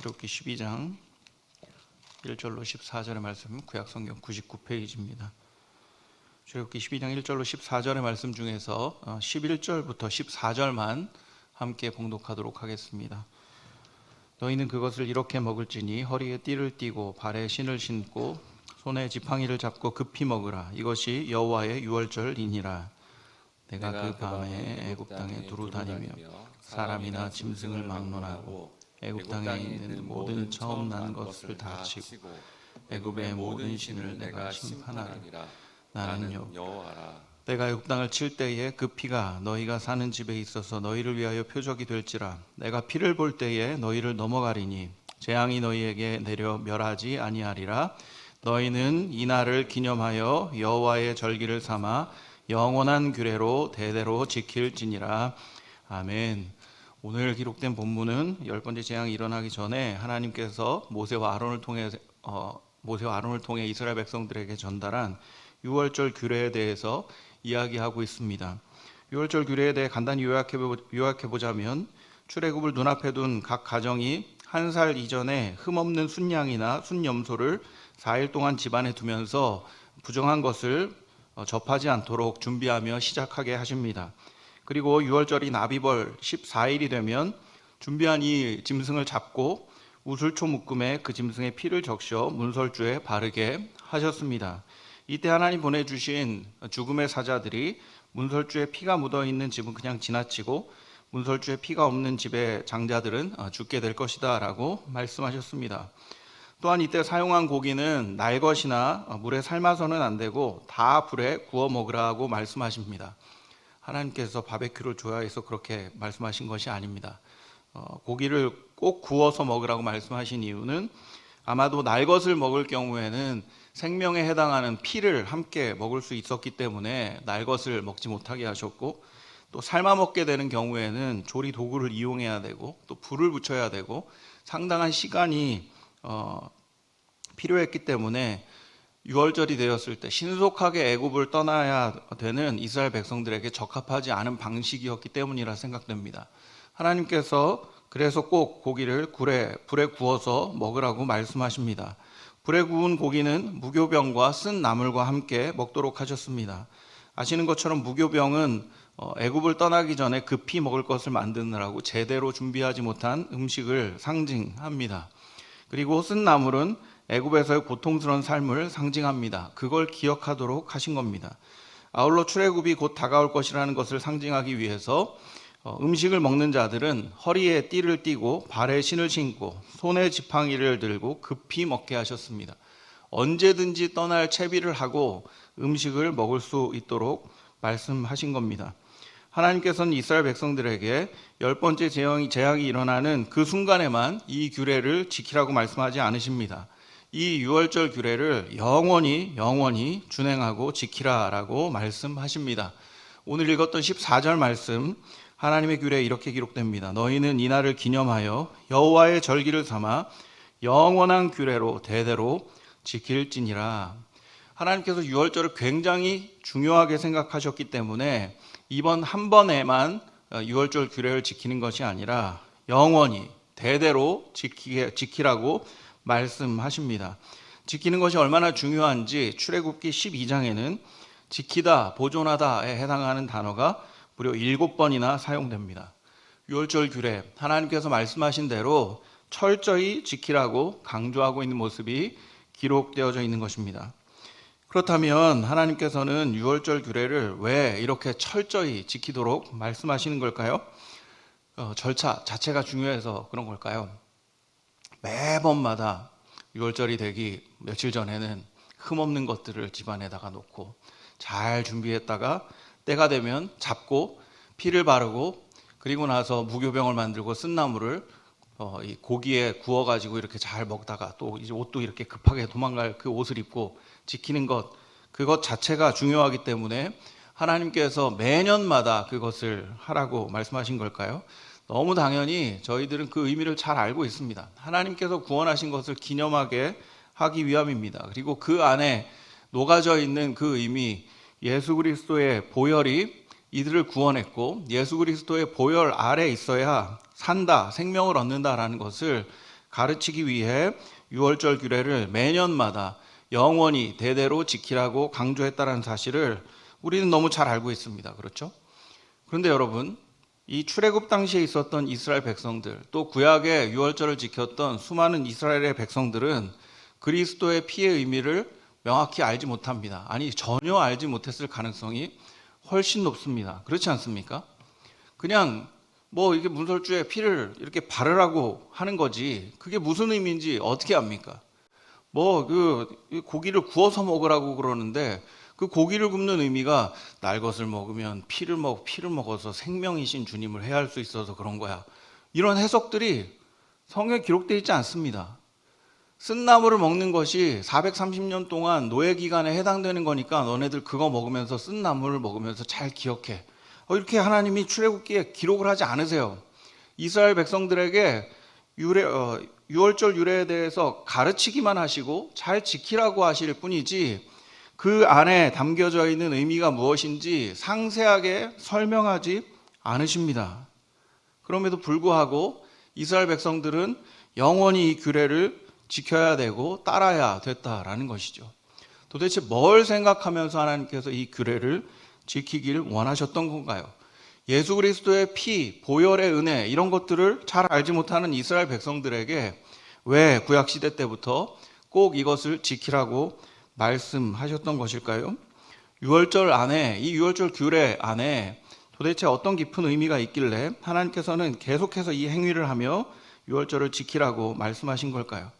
출애굽기 12장 1절로 14절의 말씀 구약 성경 99페이지입니다. 출애굽기 12장 1절로 14절의 말씀 중에서 어, 11절부터 14절만 함께 봉독하도록 하겠습니다. 너희는 그것을 이렇게 먹을지니 허리에 띠를 띠고 발에 신을 신고 손에 지팡이를 잡고 급히 먹으라 이것이 여호와의 유월절이니라 내가 그 밤에 애굽 땅에 두루 다니며 사람이나 짐승을 막론하고 애굽 땅에 있는 모든 처음 난 것을 다 치고 애굽의 모든 신을 내가 심판하리라. 나는 여 여호와라. 내가 애굽 땅을 칠 때에 그 피가 너희가 사는 집에 있어서 너희를 위하여 표적이 될지라. 내가 피를 볼 때에 너희를 넘어가리니 재앙이 너희에게 내려 멸하지 아니하리라. 너희는 이 날을 기념하여 여호와의 절기를 삼아 영원한 규례로 대대로 지킬지니라. 아멘. 오늘 기록된 본문은 열 번째 재앙이 일어나기 전에 하나님께서 모세와 아론을 통해 어, 모세와 아론을 통해 이스라엘 백성들에게 전달한 유월절 규례에 대해서 이야기하고 있습니다. 유월절 규례에 대해 간단히 요약해 요약해 보자면 출애굽을 눈앞에 둔 각 가정이 한 살 이전에 흠없는 순양이나 순염소를 4일 동안 집안에 두면서 부정한 것을 어, 접하지 않도록 준비하며 시작하게 하십니다. 그리고 6월절이 나비벌 14일이 되면 준비한 이 짐승을 잡고 우슬초 묶음에 그 짐승의 피를 적셔 문설주에 바르게 하셨습니다. 이때 하나님 보내주신 죽음의 사자들이 문설주에 피가 묻어 있는 집은 그냥 지나치고 문설주에 피가 없는 집의 장자들은 어, 죽게 될 것이다 라고 말씀하셨습니다. 또한 이때 사용한 고기는 날 것이나 어, 물에 삶아서는 안 되고 다 불에 구워 먹으라고 말씀하십니다. 하나님께서 바베큐를 좋아해서 그렇게 말씀하신 것이 아닙니다. 어, 고기를 꼭 구워서 먹으라고 말씀하신 이유는 아마도 날 것을 먹을 경우에는 생명에 해당하는 피를 함께 먹을 수 있었기 때문에 날 것을 먹지 못하게 하셨고 또 삶아 먹게 되는 경우에는 조리 도구를 이용해야 되고 또 불을 붙여야 되고 상당한 시간이 어, 필요했기 때문에 6월절이 되었을 때 신속하게 애굽을 떠나야 되는 이스라엘 백성들에게 적합하지 않은 방식이었기 때문이라 생각됩니다. 하나님께서 그래서 꼭 고기를 굴에 불에 구워서 먹으라고 말씀하십니다. 불에 구운 고기는 무교병과 쓴 나물과 함께 먹도록 하셨습니다. 아시는 것처럼 무교병은 어, 애굽을 떠나기 전에 급히 먹을 것을 만드느라고 제대로 준비하지 못한 음식을 상징합니다. 그리고 쓴 나물은 애굽에서의 고통스러운 삶을 상징합니다. 그걸 기억하도록 하신 겁니다. 아울러 출애굽이 곧 다가올 것이라는 것을 상징하기 위해서 어, 음식을 먹는 자들은 허리에 띠를 띠고 발에 신을 신고 손에 지팡이를 들고 급히 먹게 하셨습니다. 언제든지 떠날 채비를 하고 음식을 먹을 수 있도록 말씀하신 겁니다. 하나님께서는 이스라엘 백성들에게 열 번째 재앙이, 일어나는 그 순간에만 이 규례를 지키라고 말씀하지 않으십니다. 이 유월절 규례를 영원히 영원히 준행하고 지키라라고 말씀하십니다. 오늘 읽었던 14절 말씀 하나님의 규례에 이렇게 기록됩니다. 너희는 이 날을 기념하여 여호와의 절기를 삼아 영원한 규례로 대대로 지킬지니라. 하나님께서 유월절을 굉장히 중요하게 생각하셨기 때문에 이번 한 번에만 유월절 규례를 지키는 것이 아니라 영원히 대대로 지키라고 말씀하십니다. 지키는 것이 얼마나 중요한지 출애굽기 12장에는 지키다, 보존하다에 해당하는 단어가 무려 7번이나 사용됩니다. 유월절 규례, 하나님께서 말씀하신 대로 철저히 지키라고 강조하고 있는 모습이 기록되어져 있는 것입니다. 그렇다면 하나님께서는 유월절 규례를 왜 이렇게 철저히 지키도록 말씀하시는 걸까요? 어, 절차 자체가 중요해서 그런 걸까요? 매번마다 6월절이 되기 며칠 전에는 흠없는 것들을 집안에다가 놓고 잘 준비했다가 때가 되면 잡고 피를 바르고 그리고 나서 무교병을 만들고 쓴 나물을 어, 이 고기에 구워가지고 이렇게 잘 먹다가 또 이제 옷도 이렇게 급하게 도망갈 그 옷을 입고 지키는 것 그것 자체가 중요하기 때문에 하나님께서 매년마다 그것을 하라고 말씀하신 걸까요? 너무 당연히 저희들은 그 의미를 잘 알고 있습니다. 하나님께서 구원하신 것을 기념하게 하기 위함입니다. 그리고 그 안에 녹아져 있는 그 의미, 예수 그리스도의 보혈이 이들을 구원했고 예수 그리스도의 보혈 아래 있어야 산다, 생명을 얻는다라는 것을 가르치기 위해 유월절 규례를 매년마다 영원히 대대로 지키라고 강조했다는 사실을 우리는 너무 잘 알고 있습니다. 그렇죠? 그런데 여러분, 이 출애굽 당시에 있었던 이스라엘 백성들, 또 구약의 유월절을 지켰던 수많은 이스라엘의 백성들은 그리스도의 피의 의미를 명확히 알지 못합니다. 아니, 전혀 알지 못했을 가능성이 훨씬 높습니다. 그렇지 않습니까? 그냥 뭐 이게 문설주에 피를 이렇게 바르라고 하는 거지. 그게 무슨 의미인지 어떻게 압니까? 뭐 그 고기를 구워서 먹으라고 그러는데 그 고기를 굽는 의미가 날 것을 먹으면 피를 먹 피를 먹어서 생명이신 주님을 해할 수 있어서 그런 거야. 이런 해석들이 성경에 기록되어 있지 않습니다. 쓴 나무를 먹는 것이 430년 동안 노예 기간에 해당되는 거니까 너네들 그거 먹으면서 쓴 나무를 먹으면서 잘 기억해. 어, 이렇게 하나님이 출애굽기에 기록을 하지 않으세요. 이스라엘 백성들에게 유래, 어, 유월절 유래에 대해서 가르치기만 하시고 잘 지키라고 하실 뿐이지 그 안에 담겨져 있는 의미가 무엇인지 상세하게 설명하지 않으십니다. 그럼에도 불구하고 이스라엘 백성들은 영원히 이 규례를 지켜야 되고 따라야 됐다라는 것이죠. 도대체 뭘 생각하면서 하나님께서 이 규례를 지키기를 원하셨던 건가요? 예수 그리스도의 피, 보혈의 은혜 이런 것들을 잘 알지 못하는 이스라엘 백성들에게 왜 구약 시대 때부터 꼭 이것을 지키라고 말씀하셨던 것일까요? 유월절 안에 이 유월절 규례 안에 도대체 어떤 깊은 의미가 있길래 하나님께서는 계속해서 이 행위를 하며 유월절을 지키라고 말씀하신 걸까요?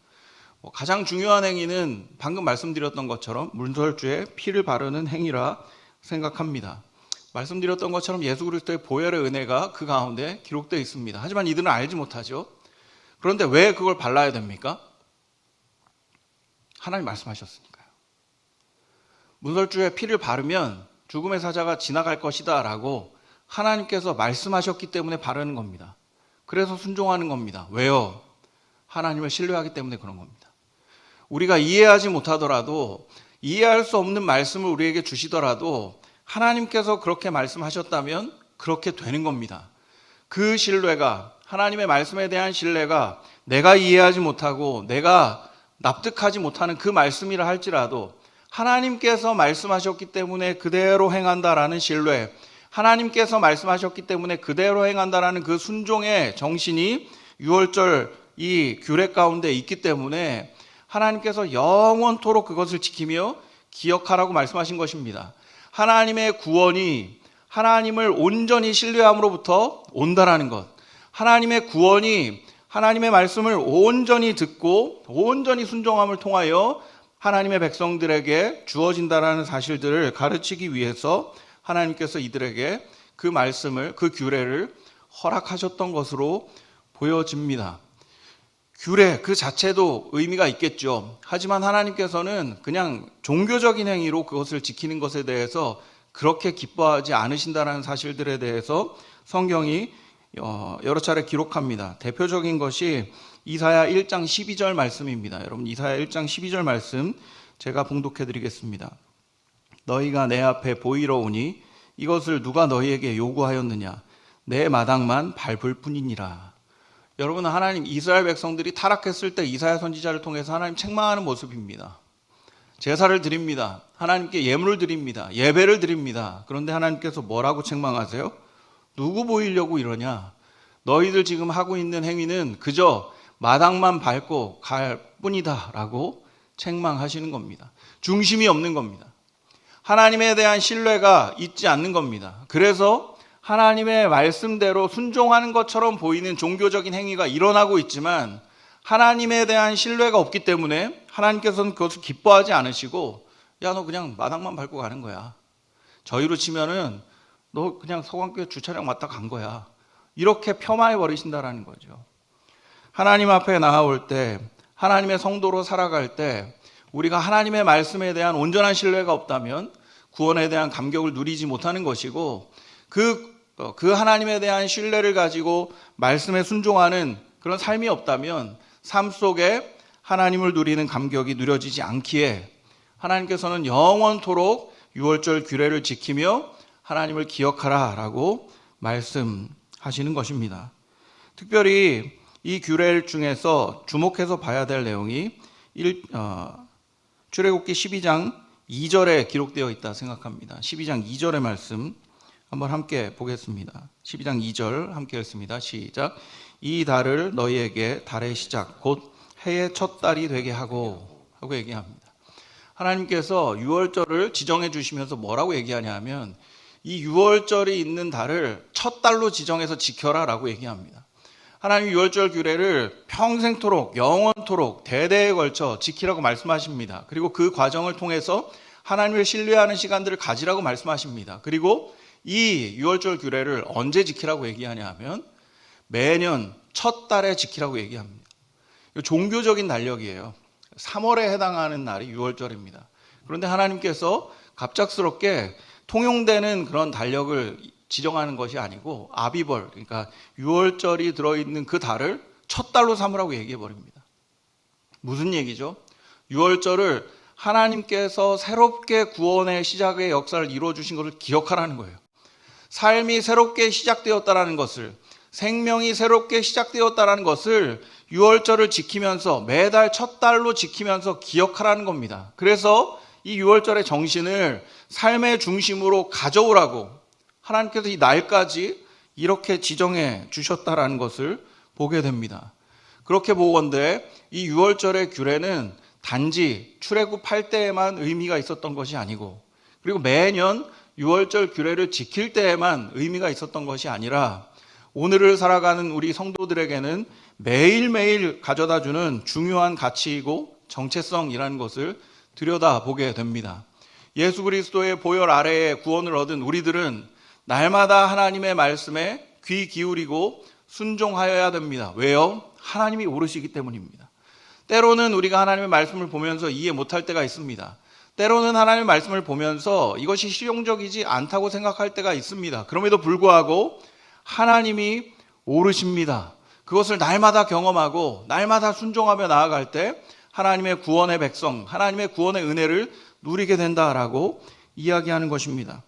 뭐 가장 중요한 행위는 방금 말씀드렸던 것처럼 문설주에 피를 바르는 행위라 생각합니다. 말씀드렸던 것처럼 예수 그리스도의 보혈의 은혜가 그 가운데 기록되어 있습니다. 하지만 이들은 알지 못하죠. 그런데 왜 그걸 발라야 됩니까? 하나님 말씀하셨으니까요. 문설주에 피를 바르면 죽음의 사자가 지나갈 것이다 라고 하나님께서 말씀하셨기 때문에 바르는 겁니다. 그래서 순종하는 겁니다. 왜요? 하나님을 신뢰하기 때문에 그런 겁니다. 우리가 이해하지 못하더라도 이해할 수 없는 말씀을 우리에게 주시더라도 하나님께서 그렇게 말씀하셨다면 그렇게 되는 겁니다. 그 신뢰가 하나님의 말씀에 대한 신뢰가 내가 이해하지 못하고 내가 납득하지 못하는 그 말씀이라 할지라도 하나님께서 말씀하셨기 때문에 그대로 행한다라는 신뢰, 하나님께서 말씀하셨기 때문에 그대로 행한다라는 그 순종의 정신이 6월절 이 규례 가운데 있기 때문에 하나님께서 영원토록 그것을 지키며 기억하라고 말씀하신 것입니다. 하나님의 구원이 하나님을 온전히 신뢰함으로부터 온다라는 것. 하나님의 구원이 하나님의 말씀을 온전히 듣고 온전히 순종함을 통하여 하나님의 백성들에게 주어진다라는 사실들을 가르치기 위해서 하나님께서 이들에게 그 말씀을 그 규례를 허락하셨던 것으로 보여집니다. 규례 그 자체도 의미가 있겠죠. 하지만 하나님께서는 그냥 종교적인 행위로 그것을 지키는 것에 대해서 그렇게 기뻐하지 않으신다는 사실들에 대해서 성경이 어, 여러 차례 기록합니다. 대표적인 것이 이사야 1장 12절 말씀입니다. 여러분 이사야 1장 12절 말씀 제가 봉독해 드리겠습니다. 너희가 내 앞에 보이러 오니 이것을 누가 너희에게 요구하였느냐 내 마당만 밟을 뿐이니라. 여러분 하나님 이스라엘 백성들이 타락했을 때 이사야 선지자를 통해서 하나님 책망하는 모습입니다. 제사를 드립니다. 하나님께 예물을 드립니다. 예배를 드립니다. 그런데 하나님께서 뭐라고 책망하세요? 누구 보이려고 이러냐? 너희들 지금 하고 있는 행위는 그저 마당만 밟고 갈 뿐이다라고 책망하시는 겁니다. 중심이 없는 겁니다. 하나님에 대한 신뢰가 있지 않는 겁니다. 그래서 하나님의 말씀대로 순종하는 것처럼 보이는 종교적인 행위가 일어나고 있지만 하나님에 대한 신뢰가 없기 때문에 하나님께서는 그것을 기뻐하지 않으시고 야 너 그냥 마당만 밟고 가는 거야. 저희로 치면은 너 그냥 서광교회 주차장 왔다 간 거야. 이렇게 폄하해 버리신다라는 거죠. 하나님 앞에 나아올 때 하나님의 성도로 살아갈 때 우리가 하나님의 말씀에 대한 온전한 신뢰가 없다면 구원에 대한 감격을 누리지 못하는 것이고 그, 어, 그 하나님에 대한 신뢰를 가지고 말씀에 순종하는 그런 삶이 없다면 삶 속에 하나님을 누리는 감격이 누려지지 않기에 하나님께서는 영원토록 유월절 규례를 지키며 하나님을 기억하라 라고 말씀하시는 것입니다. 특별히 이 규례 중에서 주목해서 봐야 될 내용이 1, 어, 출애굽기 12장 2절에 기록되어 있다 생각합니다. 12장 2절의 말씀 한번 함께 보겠습니다. 12장 2절 함께 읽습니다. 시작. 이 달을 너희에게 달의 시작 곧 해의 첫 달이 되게 하고 하고 얘기합니다. 하나님께서 6월절을 지정해 주시면서 뭐라고 얘기하냐면 이 6월절이 있는 달을 첫 달로 지정해서 지켜라라고 얘기합니다. 하나님 6월절 규례를 평생토록 영원토록 대대에 걸쳐 지키라고 말씀하십니다. 그리고 그 과정을 통해서 하나님을 신뢰하는 시간들을 가지라고 말씀하십니다. 그리고 이 6월절 규례를 언제 지키라고 얘기하냐 하면 매년 첫 달에 지키라고 얘기합니다. 종교적인 달력이에요. 3월에 해당하는 날이 6월절입니다. 그런데 하나님께서 갑작스럽게 통용되는 그런 달력을 지정하는 것이 아니고 아비벌 그러니까 6월절이 들어있는 그 달을 첫 달로 삼으라고 얘기해 버립니다. 무슨 얘기죠? 6월절을 하나님께서 새롭게 구원의 시작의 역사를 이루어 주신 것을 기억하라는 거예요. 삶이 새롭게 시작되었다라는 것을 생명이 새롭게 시작되었다라는 것을 6월절을 지키면서 매달 첫 달로 지키면서 기억하라는 겁니다. 그래서 이 6월절의 정신을 삶의 중심으로 가져오라고 하나님께서 이 날까지 이렇게 지정해 주셨다라는 것을 보게 됩니다. 그렇게 보건대 이 6월절의 규례는 단지 출애굽할 때에만 의미가 있었던 것이 아니고 그리고 매년 6월절 규례를 지킬 때에만 의미가 있었던 것이 아니라 오늘을 살아가는 우리 성도들에게는 매일매일 가져다 주는 중요한 가치이고 정체성이라는 것을 들여다보게 됩니다. 예수 그리스도의 보혈 아래에 구원을 얻은 우리들은 날마다 하나님의 말씀에 귀 기울이고 순종하여야 됩니다. 왜요? 하나님이 오르시기 때문입니다. 때로는 우리가 하나님의 말씀을 보면서 이해 못할 때가 있습니다. 때로는 하나님의 말씀을 보면서 이것이 실용적이지 않다고 생각할 때가 있습니다. 그럼에도 불구하고 하나님이 오르십니다. 그것을 날마다 경험하고 날마다 순종하며 나아갈 때 하나님의 구원의 백성, 하나님의 구원의 은혜를 누리게 된다라고 이야기하는 것입니다.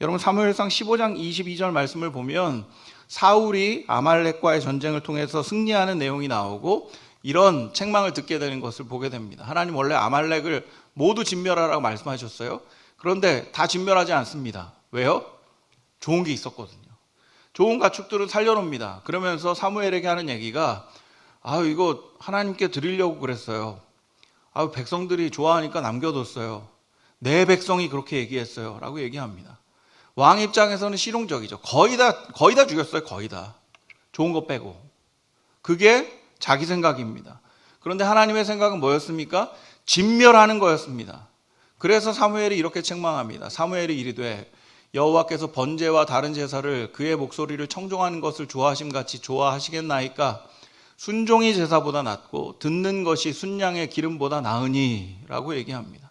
여러분 사무엘상 15장 22절 말씀을 보면 사울이 아말렉과의 전쟁을 통해서 승리하는 내용이 나오고 이런 책망을 듣게 되는 것을 보게 됩니다. 하나님 원래 아말렉을 모두 진멸하라고 말씀하셨어요. 그런데 다 진멸하지 않습니다. 왜요? 좋은 게 있었거든요. 좋은 가축들은 살려놓습니다. 그러면서 사무엘에게 하는 얘기가 아 이거 하나님께 드리려고 그랬어요. 아 백성들이 좋아하니까 남겨뒀어요. 내 백성이 그렇게 얘기했어요. 라고 얘기합니다. 왕 입장에서는 실용적이죠. 거의 다, 거의 다 죽였어요. 거의 다. 좋은 거 빼고. 그게 자기 생각입니다. 그런데 하나님의 생각은 뭐였습니까? 진멸하는 거였습니다. 그래서 사무엘이 이렇게 책망합니다. 사무엘이 이르되 여호와께서 번제와 다른 제사를 그의 목소리를 청종하는 것을 좋아하심 같이 좋아하시겠나이까 순종이 제사보다 낫고 듣는 것이 순양의 기름보다 나으니라고 얘기합니다.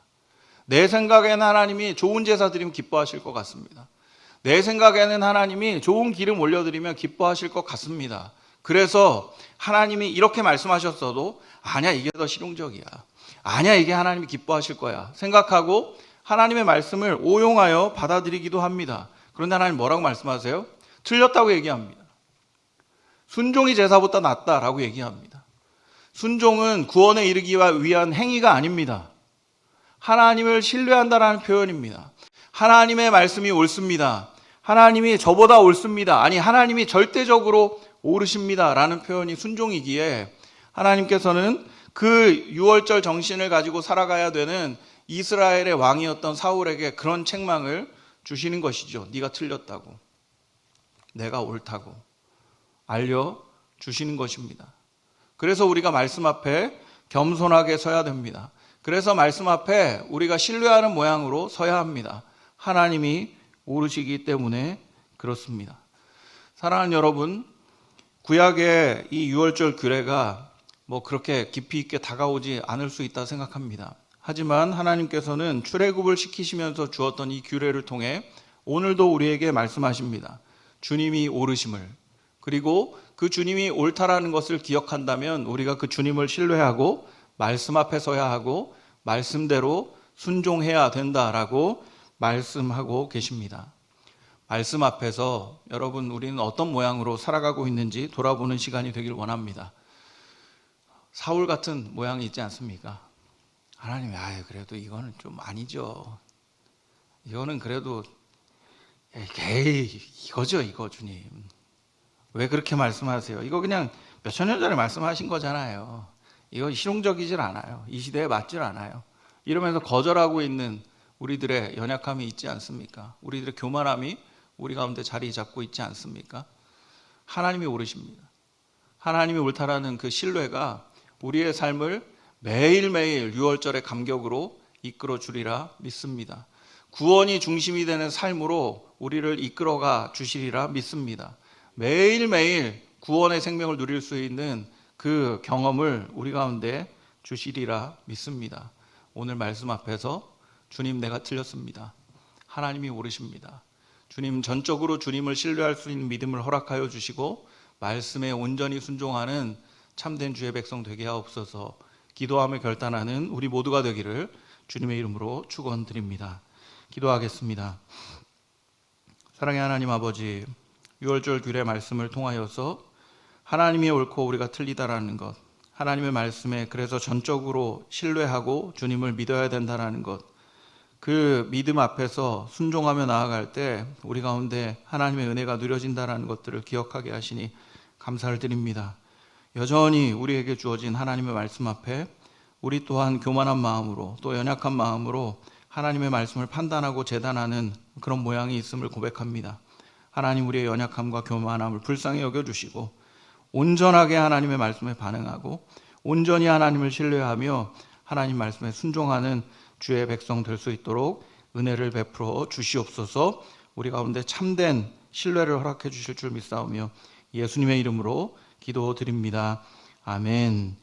내 생각에는 하나님이 좋은 제사 드리면 기뻐하실 것 같습니다. 내 생각에는 하나님이 좋은 기름 올려드리면 기뻐하실 것 같습니다. 그래서 하나님이 이렇게 말씀하셨어도 아니야 이게 더 실용적이야. 아니야 이게 하나님이 기뻐하실 거야. 생각하고 하나님의 말씀을 오용하여 받아들이기도 합니다. 그런데 하나님 뭐라고 말씀하세요? 틀렸다고 얘기합니다. 순종이 제사보다 낫다라고 얘기합니다. 순종은 구원에 이르기 위한 행위가 아닙니다. 하나님을 신뢰한다라는 표현입니다. 하나님의 말씀이 옳습니다. 하나님이 저보다 옳습니다. 아니, 하나님이 절대적으로 오르십니다. 라는 표현이 순종이기에 하나님께서는 그 6월절 정신을 가지고 살아가야 되는 이스라엘의 왕이었던 사울에게 그런 책망을 주시는 것이죠. 네가 틀렸다고. 내가 옳다고. 알려 주시는 것입니다. 그래서 우리가 말씀 앞에 겸손하게 서야 됩니다. 그래서 말씀 앞에 우리가 신뢰하는 모양으로 서야 합니다. 하나님이 오르시기 때문에 그렇습니다. 사랑하는 여러분, 구약의 이 6월절 규례가 뭐 그렇게 깊이 있게 다가오지 않을 수 있다 생각합니다. 하지만 하나님께서는 출애굽을 시키시면서 주었던 이 규례를 통해 오늘도 우리에게 말씀하십니다. 주님이 오르심을 그리고 그 주님이 옳다라는 것을 기억한다면 우리가 그 주님을 신뢰하고 말씀 앞에 서야 하고 말씀대로 순종해야 된다라고 말씀하고 계십니다. 말씀 앞에서 여러분 우리는 어떤 모양으로 살아가고 있는지 돌아보는 시간이 되길 원합니다. 사울 같은 모양이 있지 않습니까? 하나님이 아유 그래도 이거는 좀 아니죠. 이거는 그래도 에이 이거죠 이거 주님. 왜 그렇게 말씀하세요? 이거 그냥 몇천 년 전에 말씀하신 거잖아요. 이거 실용적이질 않아요. 이 시대에 맞질 않아요. 이러면서 거절하고 있는 우리들의 연약함이 있지 않습니까? 우리들의 교만함이 우리 가운데 자리 잡고 있지 않습니까? 하나님이 오르십니다. 하나님이 옳다라는 그 신뢰가 우리의 삶을 매일매일 유월절의 감격으로 이끌어 주리라 믿습니다. 구원이 중심이 되는 삶으로 우리를 이끌어가 주시리라 믿습니다. 매일매일 구원의 생명을 누릴 수 있는 그 경험을 우리 가운데 주시리라 믿습니다. 오늘 말씀 앞에서 주님 내가 틀렸습니다. 하나님이 오르십니다. 주님 전적으로 주님을 신뢰할 수 있는 믿음을 허락하여 주시고 말씀에 온전히 순종하는 참된 주의 백성 되게 하옵소서. 기도하며 결단하는 우리 모두가 되기를 주님의 이름으로 축원드립니다. 기도하겠습니다. 사랑의 하나님 아버지, 6월절 규례 말씀을 통하여서 하나님이 옳고 우리가 틀리다라는 것, 하나님의 말씀에 그래서 전적으로 신뢰하고 주님을 믿어야 된다라는 것, 그 믿음 앞에서 순종하며 나아갈 때 우리 가운데 하나님의 은혜가 누려진다라는 것들을 기억하게 하시니 감사를 드립니다. 여전히 우리에게 주어진 하나님의 말씀 앞에 우리 또한 교만한 마음으로 또 연약한 마음으로 하나님의 말씀을 판단하고 재단하는 그런 모양이 있음을 고백합니다. 하나님 우리의 연약함과 교만함을 불쌍히 여겨 주시고 온전하게 하나님의 말씀에 반응하고 온전히 하나님을 신뢰하며 하나님 말씀에 순종하는 주의 백성 될 수 있도록 은혜를 베풀어 주시옵소서. 우리 가운데 참된 신뢰를 허락해 주실 줄 믿사오며 예수님의 이름으로 기도드립니다. 아멘.